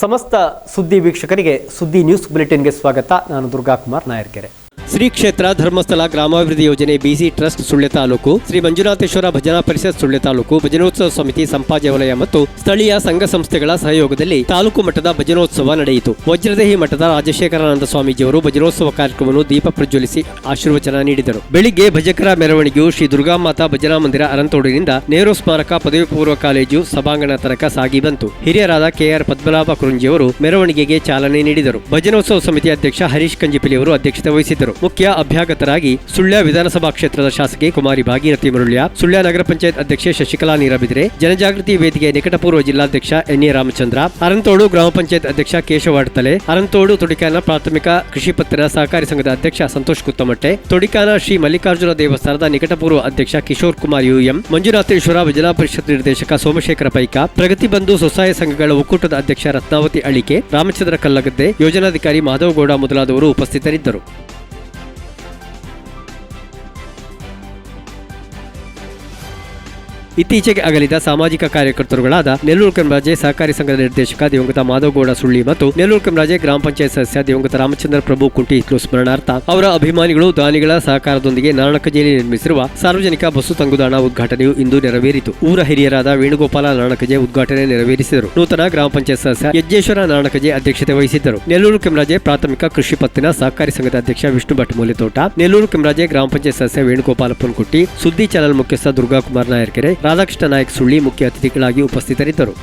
ಸಮಸ್ತ ಸುದ್ದಿ ವೀಕ್ಷಕರಿಗೆ ಸುದ್ದಿ ನ್ಯೂಸ್ ಬುಲೆಟಿನ್ಗೆ ಸ್ವಾಗತ. ನಾನು ದುರ್ಗಾಕುಮಾರ್ ನಾಯರ್ಕೆರೆ. ಶ್ರೀ ಕ್ಷೇತ್ರ ಧರ್ಮಸ್ಥಳ ಗ್ರಾಮಾಭಿವೃದ್ಧಿ ಯೋಜನೆ ಬಿಸಿ ಟ್ರಸ್ಟ್ ಸುಳ್ಯ ತಾಲೂಕು, ಶ್ರೀ ಮಂಜುನಾಥೇಶ್ವರ ಭಜನಾ ಪರಿಷತ್ ಸುಳ್ಯ ತಾಲೂಕು, ಭಜನೋತ್ಸವ ಸಮಿತಿ, ಸಂಪಾಜೆ ವಲಯ ಮತ್ತು ಸ್ಥಳೀಯ ಸಂಘ ಸಂಸ್ಥೆಗಳ ಸಹಯೋಗದಲ್ಲಿ ತಾಲೂಕು ಮಟ್ಟದ ಭಜನೋತ್ಸವ ನಡೆಯಿತು. ವಜ್ರದೇಹಿ ಮಠದ ರಾಜಶೇಖರಾನಂದ ಸ್ವಾಮೀಜಿಯವರು ಭಜನೋತ್ಸವ ಕಾರ್ಯಕ್ರಮವನ್ನು ದೀಪ ಪ್ರಜ್ವಲಿಸಿ ಆಶೀರ್ವಚನ ನೀಡಿದರು. ಬೆಳಿಗ್ಗೆ ಭಜಕರ ಮೆರವಣಿಗೆಯು ಶ್ರೀ ದುರ್ಗಾಮಾತಾ ಭಜನಾ ಮಂದಿರ ಅರಂತೋಡಿನಿಂದ ನೆಹರು ಸ್ಮಾರಕ ಪದವಿ ಪೂರ್ವ ಕಾಲೇಜು ಸಭಾಂಗಣ ತನಕ ಸಾಗಿ ಬಂತು. ಹಿರಿಯರಾದ ಕೆಆರ್ ಪದ್ಮನಾಭ ಕುರುಂಜಿಯವರು ಮೆರವಣಿಗೆಗೆ ಚಾಲನೆ ನೀಡಿದರು. ಭಜನೋತ್ಸವ ಸಮಿತಿ ಅಧ್ಯಕ್ಷ ಹರೀಶ್ ಕಂಜಿಪಿಲಿಯವರು ಅಧ್ಯಕ್ಷತೆ ವಹಿಸಿದ್ದರು. ಮುಖ್ಯ ಅಭ್ಯಾಗತರಾಗಿ ಸುಳ್ಯ ವಿಧಾನಸಭಾ ಕ್ಷೇತ್ರದ ಶಾಸಕಿ ಕುಮಾರಿ ಭಾಗೀರಥಿ ಮುರುಳ್ಯ, ಸುಳ್ಯ ನಗರ ಪಂಚಾಯತ್ ಅಧ್ಯಕ್ಷೆ ಶಶಿಕಲಾ ನೀರಬಿದ್ರೆ, ಜನಜಾಗೃತಿ ವೇದಿಕೆ ನಿಕಟಪೂರ್ವ ಜಿಲ್ಲಾಧ್ಯಕ್ಷ ಎನ್ ಎ ರಾಮಚಂದ್ರ ಅರಂತೋಡು ಗ್ರಾಮ ಪಂಚಾಯತ್ ಅಧ್ಯಕ್ಷ ಕೇಶವ ಅಡ್ತಲೆ ಅರಂತೋಡು ತೊಡಿಕಾನ ಪ್ರಾಥಮಿಕ ಕೃಷಿ ಪತ್ತಿನ ಸಹಕಾರಿ ಸಂಘದ ಅಧ್ಯಕ್ಷ ಸಂತೋಷ್ ಕುತ್ತಮಟ್ಟೆ, ತೊಡಿಕಾನ ಶ್ರೀ ಮಲ್ಲಿಕಾರ್ಜುನ ದೇವಸ್ಥಾನದ ನಿಕಟಪೂರ್ವ ಅಧ್ಯಕ್ಷ ಕಿಶೋರ್ ಕುಮಾರ್ ಯುಎಂ, ಮಂಜುನಾಥೇಶ್ವರ ಜಿಲ್ಲಾ ಪರಿಷತ್ ನಿರ್ದೇಶಕ ಸೋಮಶೇಖರ ಪೈಕ, ಪ್ರಗತಿ ಬಂಧು ಸ್ವಸಹಾಯ ಸಂಘಗಳ ಒಕ್ಕೂಟದ ಅಧ್ಯಕ್ಷ ರತ್ನಾವತಿ ಅಳಿಕೆ, ರಾಮಚಂದ್ರ ಕಲ್ಲಗದ್ದೆ, ಯೋಜನಾಧಿಕಾರಿ ಮಾಧವಗೌಡ ಮೊದಲಾದವರು ಉಪಸ್ಥಿತರಿದ್ದರು. ಇತ್ತೀಚೆಗೆ ಅಗಲಿದ ಸಾಮಾಜಿಕ ಕಾರ್ಯಕರ್ತರುಗಳಾದ ನೆಲ್ಲೂರು ಕೆಂರಾಜೆ ಸಹಕಾರಿ ಸಂಘದ ನಿರ್ದೇಶಕ ದಿವಂಗತ ಮಾಧವಗೌಡ ಸುಳ್ಳಿ ಮತ್ತು ನೆಲ್ಲೂರು ಕೆಂರಾಜೆ ಗ್ರಾಮ ಪಂಚಾಯತ್ ಸದಸ್ಯ ದಿವಂಗತ ರಾಮಚಂದ್ರ ಪ್ರಭು ಕುಂಟಿ ಇತ್ತು ಸ್ಮರಣಾರ್ಥ. ಅವರ ಅಭಿಮಾನಿಗಳು ದಾನಿಗಳ ಸಹಕಾರದೊಂದಿಗೆ ನಾರಣಕಜೇಲಿ ನಿರ್ಮಿಸಿರುವ ಸಾರ್ವಜನಿಕ ಬಸ್ಸು ತಂಗುದಾಣ ಉದ್ಘಾಟನೆಯು ಇಂದು ನೆರವೇರಿತು. ಊರ ಹಿರಿಯರಾದ ವೇಣುಗೋಪಾಲ ನಾರಣಕಜೆ ಉದ್ಘಾಟನೆ ನೆರವೇರಿಸಿದರು. ನೂತನ ಗ್ರಾಮ ಪಂಚಾಯತ್ ಸದಸ್ಯ ಯಜ್ಜೇಶ್ವರ ನಾರಣಕಜೆ ಅಧ್ಯಕ್ಷತೆ ವಹಿಸಿದ್ದರು. ನೆಲ್ಲೂರು ಕೆಂರಾಜೆ ಪ್ರಾಥಮಿಕ ಕೃಷಿ ಪತ್ತಿನ ಸಹಕಾರಿ ಸಂಘದ ಅಧ್ಯಕ್ಷ ವಿಷ್ಣು ಭಟ್ ಮೂಲೆತೋಟ ನೆಲ್ಲೂರು ಕೆಂರಾಜೆ ಗ್ರಾಮ ಪಂಚಾಯತ್ ಸದಸ್ಯ ವೇಣುಗೋಪಾಲ ಪುನ್ಕುಟ್ಟಿ, ಸುದ್ದಿ ಚಾನೆಲ್ ಮುಖ್ಯಸ್ಥ ದುರ್ಗಾಕುಮಾರ್ ನಾಯರ್ಕೆರೆ ರಾಧಾಕೃಷ್ಣ ನಾಯಕ್ ಸುಳ್ಳಿ ಮುಖ್ಯ ಅತಿಥಿಗಳಾಗಿ ಉಪಸ್ಥಿತರಿದ್ದರು.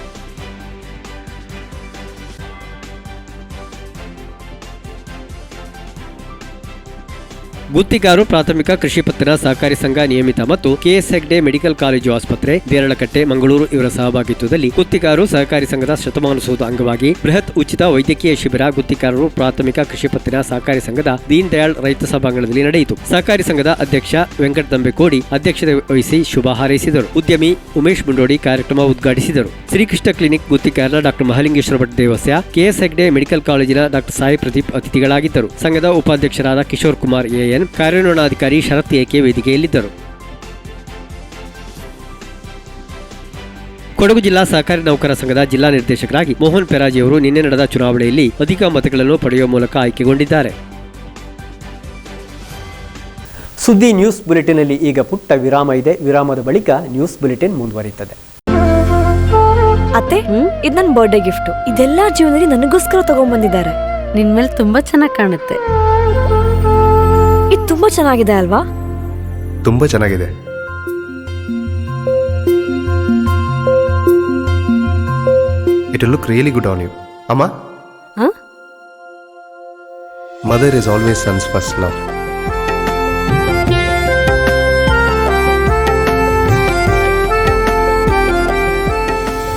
ಗುತ್ತಿಗಾರು ಪ್ರಾಥಮಿಕ ಕೃಷಿ ಪತ್ತಿನ ಸಹಕಾರಿ ಸಂಘ ನಿಯಮಿತ ಮತ್ತು ಕೆಎಸ್ ಹೆಗ್ಡೆ ಮೆಡಿಕಲ್ ಕಾಲೇಜು ಆಸ್ಪತ್ರೆ, ದೇರಳಕಟ್ಟೆ, ಮಂಗಳೂರು ಇವರ ಸಹಭಾಗಿತ್ವದಲ್ಲಿ ಗುತ್ತಿಗಾರು ಸಹಕಾರಿ ಸಂಘದ ಶತಮಾನೋತ್ಸವದ ಅಂಗವಾಗಿ ಬೃಹತ್ ಉಚಿತ ವೈದ್ಯಕೀಯ ಶಿಬಿರ ಗುತ್ತಿಗಾರರು, ಪ್ರಾಥಮಿಕ ಕೃಷಿ ಪತ್ತಿನ ಸಹಕಾರಿ ಸಂಘದ ದೀನ್ ದಯಾಳ್ ರೈತ ಸಭಾಂಗಣದಲ್ಲಿ ನಡೆಯಿತು. ಸಹಕಾರಿ ಸಂಘದ ಅಧ್ಯಕ್ಷ ವೆಂಕಟ ದಂಬೆಕೋಡಿ ಅಧ್ಯಕ್ಷತೆ ವಹಿಸಿ ಶುಭ ಹಾರೈಸಿದರು. ಉದ್ಯಮಿ ಉಮೇಶ್ ಮುಂಡೋಡಿ ಕಾರ್ಯಕ್ರಮ ಉದ್ಘಾಟಿಸಿದರು. Shrikrishna clinic Guttigar doctor Mahalingeshwara Bhat Devasya, KS Hegde medical ಕಾಲೇಜಿನ ಡಾಕ್ಟರ್ ಸಾಯಿ ಪ್ರದೀಪ್ ಅತಿಥಿಗಳಾಗಿದ್ದರು. ಸಂಘದ ಉಪಾಧ್ಯಕ್ಷರಾದ ಕಿಶೋರ್ ಕುಮಾರ್ ಎಎನ್ ಕಾರ್ಯನಿರ್ವಹಣಾಧಿಕಾರಿ ಶರತ್ ಏಕೆ ವೇದಿಕೆಯಲ್ಲಿದ್ದರು? ಕೊಡಗು ಜಿಲ್ಲಾ ಸಹಕಾರಿ ನೌಕರ ಸಂಘದ ಜಿಲ್ಲಾ ನಿರ್ದೇಶಕರಾಗಿ ಮೋಹನ್ ಪೆರಾಜಿ ಅವರು ನಿನ್ನೆ ನಡೆದ ಚುನಾವಣೆಯಲ್ಲಿ ಅಧಿಕ ಮತಗಳನ್ನು ಪಡೆಯುವ ಮೂಲಕ ಆಯ್ಕೆಗೊಂಡಿದ್ದಾರೆ. ಸುದ್ದಿ ನ್ಯೂಸ್ ಬುಲೆಟಿನಲ್ಲಿ ಈಗ ಪುಟ್ಟ ವಿರಾಮ ಇದೆ. ವಿರಾಮದ ಬಳಿಕ ನ್ಯೂಸ್ ಬುಲೆಟಿನ್ ಮುಂದುವರಿಯುತ್ತದೆ. ಅತ್ತೆ ಇದು ನನ್ನ ಬರ್ಡೇ ಗಿಫ್ಟ್ ಇದೆಲ್ಲ ಜೀವನದಲ್ಲಿ ನನಗೋಸ್ಕರ ತಗೊಂಡ್ಬಂದಿದ್ದಾರೆ ನಿನ್ ಮೇಲೆ ತುಂಬಾ ಚೆನ್ನಾಗಿ ಕಾಣುತ್ತೆ. ಚೆನ್ನಾಗಿದೆ ಅಲ್ವಾ? ತುಂಬಾ ಚೆನ್ನಾಗಿದೆ. It look really good on you ಅಮ್ಮ? ಹ? Mother is always sons first love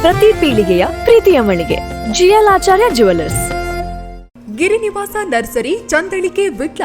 ಪ್ರತಿ ಪೀಳಿಗೆಯ ಪ್ರೀತಿಯ ಮಳಿಗೆ. GL Acharya jewellers Girinivasa nursery Chandalike Vitla.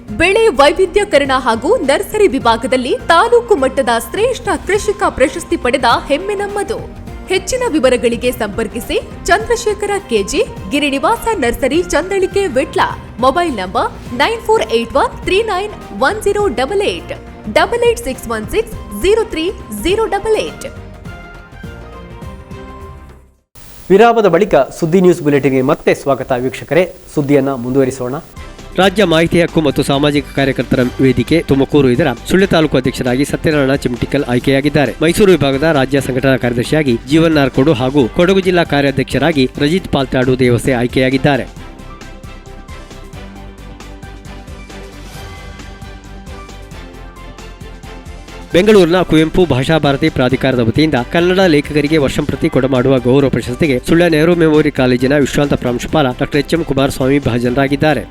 ಬೆಳೆ ವೈವಿಧ್ಯಕರಣ ಹಾಗೂ ನರ್ಸರಿ ವಿಭಾಗದಲ್ಲಿ ತಾಲೂಕು ಮಟ್ಟದ ಶ್ರೇಷ್ಠ ಕೃಷಿಕ ಪ್ರಶಸ್ತಿ ಪಡೆದ ಹೆಮ್ಮೆ ನಮ್ಮದು ಹೆಚ್ಚಿನ ವಿವರಗಳಿಗೆ ಸಂಪರ್ಕಿಸಿ Chandrashekhara KG, Girinivasa nursery Chandalike Vitla. Mobile number nine four eight one three nine one zero double eight double eight six one six zero three double eight. ವಿರಾಮದ ಬಳಿಕ ಸುದ್ದಿ ನ್ಯೂಸ್ ಬುಲೆಟಿನ್ಗೆ ಮತ್ತೆ ಸ್ವಾಗತ ವೀಕ್ಷಕರೇ. ಸುದ್ದಿಯನ್ನ ಮುಂದುವರಿಸೋಣ. ರಾಜ್ಯ ಮಾಹಿತಿ ಹಕ್ಕು ಮತ್ತು ಸಾಮಾಜಿಕ ಕಾರ್ಯಕರ್ತರ ವೇದಿಕೆ ತುಮಕೂರು ಇದರ ಸುಳ್ಯ ತಾಲೂಕು ಅಧ್ಯಕ್ಷರಾಗಿ ಸತ್ಯನಾರಾಯಣ ಚಿಮಟಿಕಲ್ ಆಯ್ಕೆಯಾಗಿದ್ದಾರೆ. ಮೈಸೂರು ವಿಭಾಗದ ರಾಜ್ಯ ಸಂಘಟನಾ ಕಾರ್ಯದರ್ಶಿಯಾಗಿ ಜೀವನ್ ನಾರ್ಕೋಡು ಹಾಗೂ ಕೊಡಗು ಜಿಲ್ಲಾ ಕಾರ್ಯಾಧ್ಯಕ್ಷರಾಗಿ ರಜಿತ್ ಪಾಲ್ತಾಡು ದೇವಸ್ಥೆ ಆಯ್ಕೆಯಾಗಿದ್ದಾರೆ. ಬೆಂಗಳೂರಿನ ಕುವೆಂಪು ಭಾಷಾ ಭಾರತಿ ಪ್ರಾಧಿಕಾರದ ವತಿಯಿಂದ ಕನ್ನಡ ಲೇಖಕರಿಗೆ ವರ್ಷಂಪ್ರತಿ ಕೊಡಮಾಡುವ ಗೌರವ ಪ್ರಶಸ್ತಿಗೆ ಸುಳ್ಯ ನೆಹರು ಮೆಮೋರಿ ಕಾಲೇಜಿನ ವಿಶ್ರಾಂತ ಪ್ರಾಂಶುಪಾಲ ಡಾಕ್ಟರ್ ಎಚ್ ಎಂ ಕುಮಾರಸ್ವಾಮಿ ಭಾಜನರಾಗಿದ್ದಾರೆ.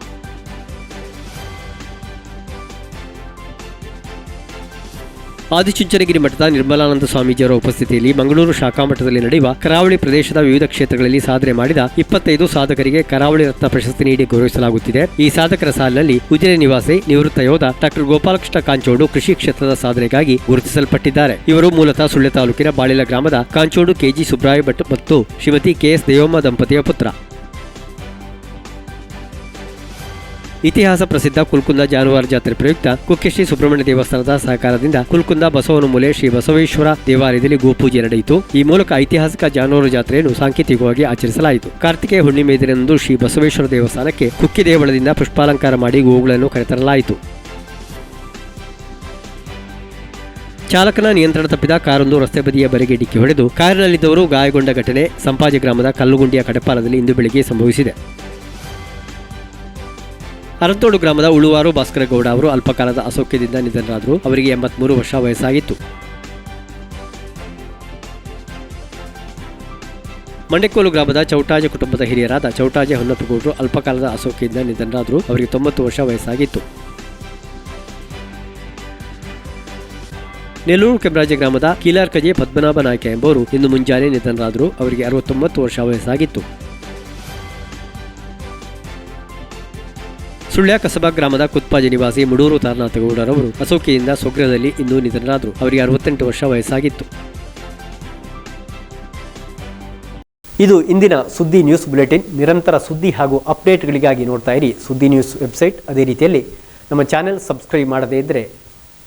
ಆದಿಚುಂಚನಗಿರಿ ಮಠದ ನಿರ್ಮಲಾನಂದ ಸ್ವಾಮೀಜಿಯವರ ಉಪಸ್ಥಿತಿಯಲ್ಲಿ ಮಂಗಳೂರು ಶಾಖಾ ಮಠದಲ್ಲಿ ನಡೆಯುವ ಕರಾವಳಿ ಪ್ರದೇಶದ ವಿವಿಧ ಕ್ಷೇತ್ರಗಳಲ್ಲಿ ಸಾಧನೆ ಮಾಡಿದ ಇಪ್ಪತ್ತೈದು ಸಾಧಕರಿಗೆ ಕರಾವಳಿ ರತ್ನ ಪ್ರಶಸ್ತಿ ನೀಡಿ ಗೌರವಿಸಲಾಗುತ್ತಿದೆ. ಈ ಸಾಧಕರ ಸಾಲಿನಲ್ಲಿ ಉಜಿರೆ ನಿವಾಸಿ ನಿವೃತ್ತ ಯೋಧ ಡಾಕ್ಟರ್ ಗೋಪಾಲಕೃಷ್ಣ ಕಾಂಚೋಡು ಕೃಷಿ ಕ್ಷೇತ್ರದ ಸಾಧನೆಗಾಗಿ ಗುರುತಿಸಲ್ಪಟ್ಟಿದ್ದಾರೆ. ಇವರು ಮೂಲತಃ ಸುಳ್ಯ ತಾಲೂಕಿನ ಬಾಳಿಲ ಗ್ರಾಮದ ಕಾಂಚೋಡು ಕೆಜಿ ಸುಬ್ರಾಯ ಭಟ್ ಮತ್ತು ಶ್ರೀಮತಿ ಕೆಎಸ್ ದೇವಮ್ಮ ದಂಪತಿಯ ಪುತ್ರ. ಇತಿಹಾಸ ಪ್ರಸಿದ್ಧ ಕುಲ್ಕುಂದ ಜಾನುವಾರು ಜಾತ್ರೆ ಪ್ರಯುಕ್ತ ಕುಕ್ಕೆ ಶ್ರೀ ಸುಬ್ರಹ್ಮಣ್ಯ ದೇವಸ್ಥಾನದ ಸಹಕಾರದಿಂದ ಕುಲ್ಕುಂದ ಬಸವನ ಮೂಲೆ ಶ್ರೀ ಬಸವೇಶ್ವರ ದೇವಾಲಯದಲ್ಲಿ ಗೋಪೂಜೆ ನಡೆಯಿತು. ಈ ಮೂಲಕ ಐತಿಹಾಸಿಕ ಜಾನುವಾರು ಜಾತ್ರೆಯನ್ನು ಸಾಂಕೇತಿಕವಾಗಿ ಆಚರಿಸಲಾಯಿತು. ಕಾರ್ತಿಕೇ ಹುಣ್ಣಿಮೆ ದಿನದಂದು ಶ್ರೀ ಬಸವೇಶ್ವರ ದೇವಸ್ಥಾನಕ್ಕೆ ಕುಕ್ಕಿ ದೇವಳದಿಂದ ಪುಷ್ಪಾಲಂಕಾರ ಮಾಡಿ ಗೋವುಗಳನ್ನು ಕರೆತರಲಾಯಿತು. ಚಾಲಕನ ನಿಯಂತ್ರಣ ತಪ್ಪಿದ ಕಾರೊಂದು ರಸ್ತೆ ಬದಿಯ ಬರೆಗೆ ಡಿಕ್ಕಿ ಹೊಡೆದು ಕಾರಿನಲ್ಲಿದ್ದವರು ಗಾಯಗೊಂಡ ಘಟನೆ ಸಂಪಾಜಿ ಗ್ರಾಮದ ಕಲ್ಲುಗುಂಡಿಯ ಕಡಪಾಲದಲ್ಲಿ ಇಂದು ಬೆಳಿಗ್ಗೆ ಸಂಭವಿಸಿದೆ. ಅರಂತೋಡು ಗ್ರಾಮದ ಉಳುವಾರು ಭಾಸ್ಕರಗೌಡ ಅವರು ಅಲ್ಪಕಾಲದ ಅಸೌಖ್ಯದಿಂದ ನಿಧನರಾದರು. ಅವರಿಗೆ ಎಂಬತ್ಮೂರು ವರ್ಷ ವಯಸ್ಸಾಗಿತ್ತು. ಮಂಡೆಕೋಲು ಗ್ರಾಮದ ಚೌಟಾಜೆ ಕುಟುಂಬದ ಹಿರಿಯರಾದ ಚೌಟಾಜೆ ಹೊನ್ನಪ್ಪಗೌಡರು ಅಲ್ಪಕಾಲದ ಅಸೌಖ್ಯದಿಂದ ನಿಧನರಾದರು. ಅವರಿಗೆ ತೊಂಬತ್ತು ವರ್ಷ ವಯಸ್ಸಾಗಿತ್ತು. ನೆಲ್ಲೂರು ಕೆಂಬರಾಜೆ ಗ್ರಾಮದ ಕೀಲಾರ್ಕಜೆ ಪದ್ಮನಾಭ ನಾಯ್ಕ ಎಂಬುವರು ಇಂದು ಮುಂಜಾನೆ ನಿಧನರಾದರು. ಅವರಿಗೆ ಅರವತ್ತೊಂಬತ್ತು ವರ್ಷ ವಯಸ್ಸಾಗಿತ್ತು. ಸುಳ್ಯ ಕಸಬಾ ಗ್ರಾಮದ ಕುತ್ಪಾಜಿ ನಿವಾಸಿ ಮುಡೂರು ತಾರನಾಥಗೌಡರವರು ಅಸೋಕೆಯಿಂದ ಸ್ವಗ್ರಹದಲ್ಲಿ ಇಂದು ನಿಧನರಾದರು. ಅವರಿಗೆ ಅರವತ್ತೆಂಟು ವರ್ಷ ವಯಸ್ಸಾಗಿತ್ತು. ಇದು ಇಂದಿನ ಸುದ್ದಿ ನ್ಯೂಸ್ ಬುಲೆಟಿನ್. ನಿರಂತರ ಸುದ್ದಿ ಹಾಗೂ ಅಪ್ಡೇಟ್ಗಳಿಗಾಗಿ ನೋಡ್ತಾ ಇರಿ ಸುದ್ದಿ ನ್ಯೂಸ್ ವೆಬ್ಸೈಟ್. ಅದೇ ರೀತಿಯಲ್ಲಿ ನಮ್ಮ ಚಾನೆಲ್ ಸಬ್ಸ್ಕ್ರೈಬ್ ಮಾಡದೇ ಇದ್ದರೆ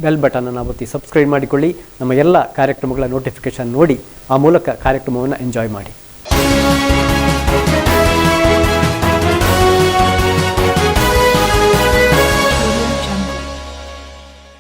ಬೆಲ್ ಬಟನನ್ನು ಒತ್ತಿ ಸಬ್ಸ್ಕ್ರೈಬ್ ಮಾಡಿಕೊಳ್ಳಿ. ನಮ್ಮ ಎಲ್ಲ ಕಾರ್ಯಕ್ರಮಗಳ ನೋಟಿಫಿಕೇಶನ್ ನೋಡಿ ಆ ಮೂಲಕ ಕಾರ್ಯಕ್ರಮವನ್ನು ಎಂಜಾಯ್ ಮಾಡಿ.